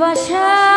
বাসা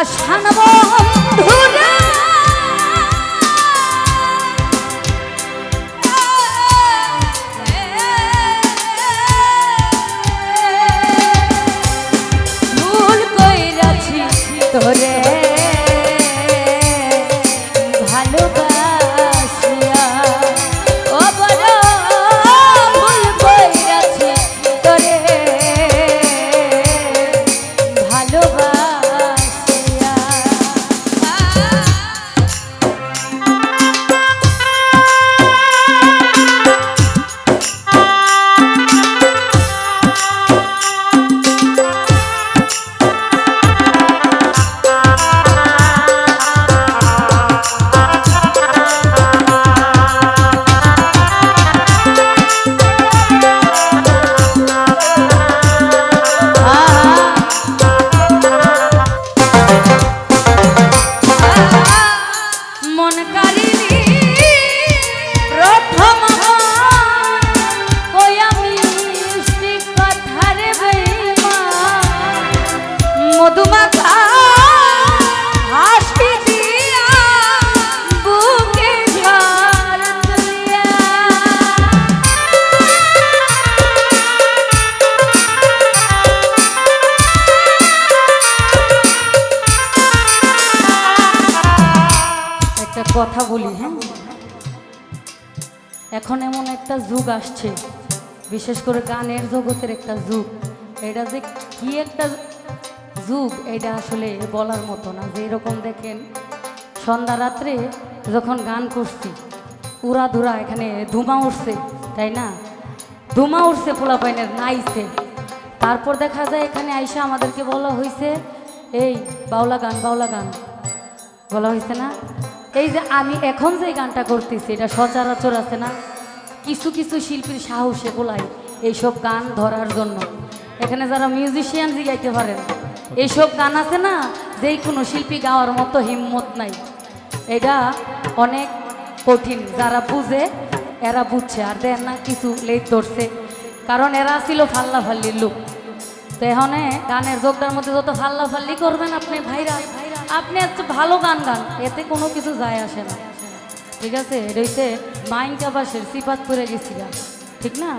পাষাণ বন্ধুরা মন এখন এমন একটা যুগ আসছে, বিশেষ করে গানের জগতের একটা যুগ। এটা যে কি একটা যুগ, এটা আসলে বলার মতো না। যে এরকম দেখেন, সন্ধ্যা রাত্রে যখন গান করছি, উড়া ধুরা এখানে ধুমা উঠছে তাই না? ধুমা উঠছে পোলাপাইনের নাইছে। তারপর দেখা যায় এখানে আইসা আমাদেরকে বলা হয়েছে এই, বাউলা গান বাউলা গান। বলা হয়েছে না? এই যে আমি এখন যে গানটা করতেছি, এটা সচরাচর আছে না? কিছু কিছু শিল্পীর সাহসে বলাই এইসব গান ধরার জন্য। এখানে যারা মিউজিশিয়ান গাইতে পারেন, এইসব গান আছে না যেই কোনো শিল্পী গাওয়ার মতো হিম্মত নাই। এটা অনেক কঠিন, যারা বুঝে, এরা বুঝছে, আর দেন না কিছু লেট ধরছে। কারণ এরা ছিল ফাল্লা ফাল্লির লোক। তো এখানে গানের যোগটার মধ্যে যত ফাল্লা ফাল্লি করবেন আপনি, ভাইরা, আপনি একটা ভালো গান গান, এতে কোনো কিছু যায় আসে না। ঠিক আছে? এটা হচ্ছে মাইনকা বাসের সিপাত করে গেছিলাম ঠিক না?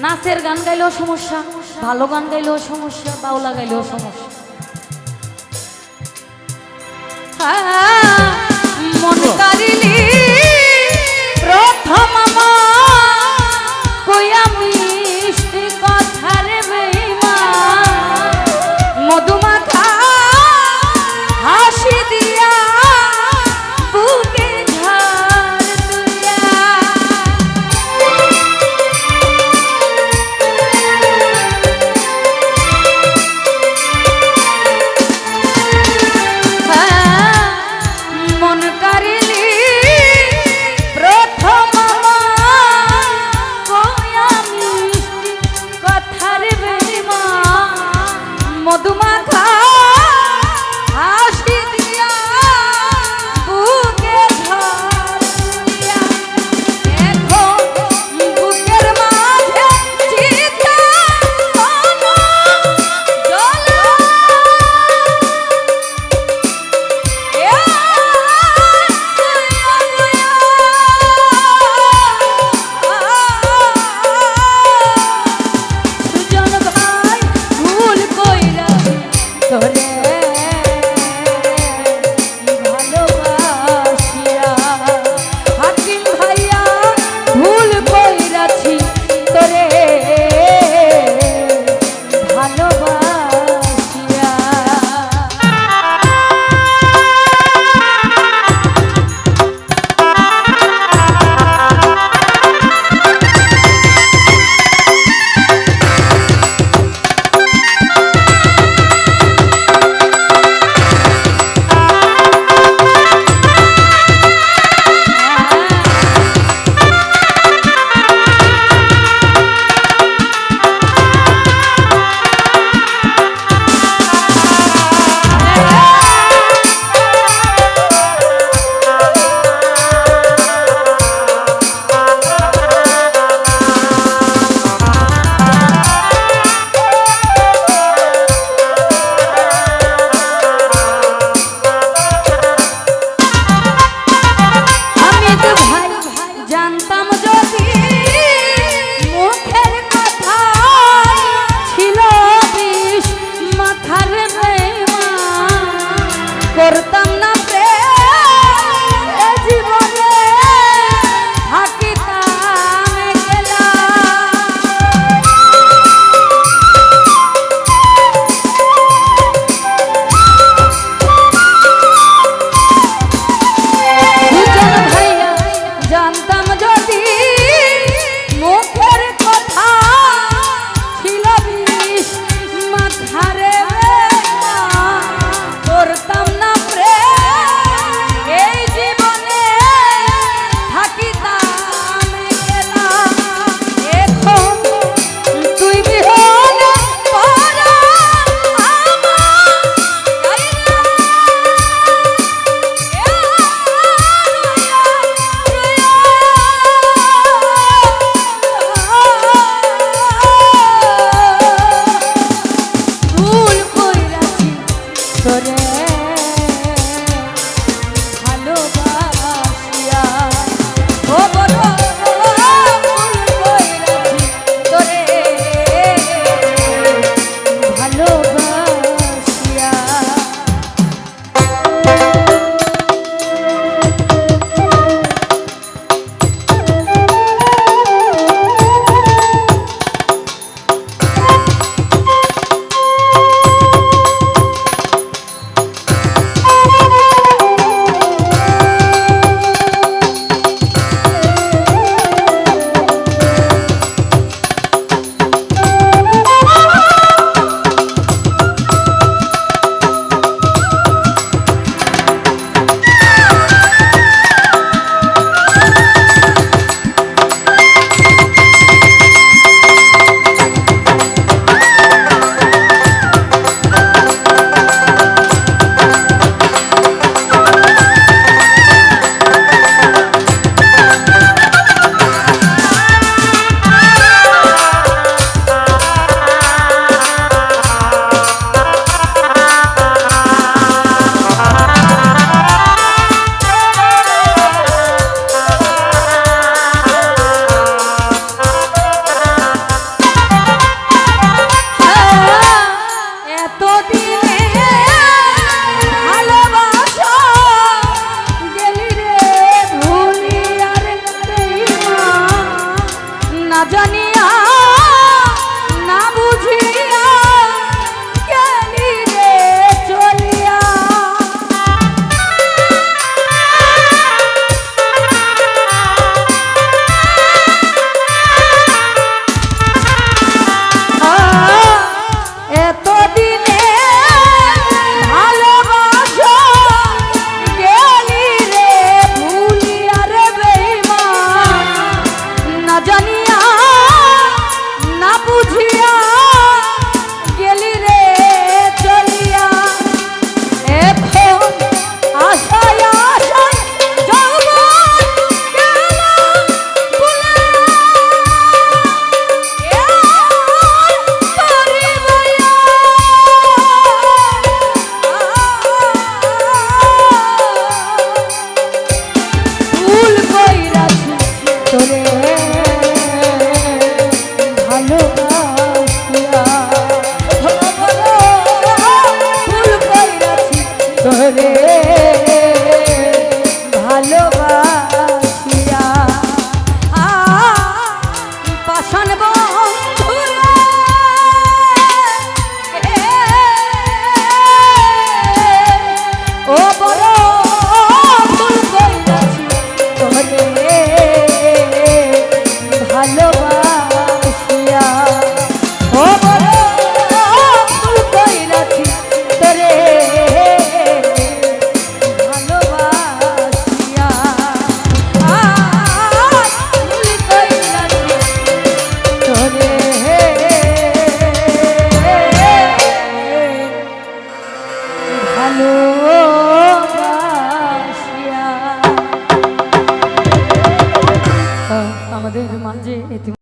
নাচের গান গাইলেও সমস্যা ভালো গান গাইলেও সমস্যা বাউলা গাইলেও সমস্যা। মন কারিলি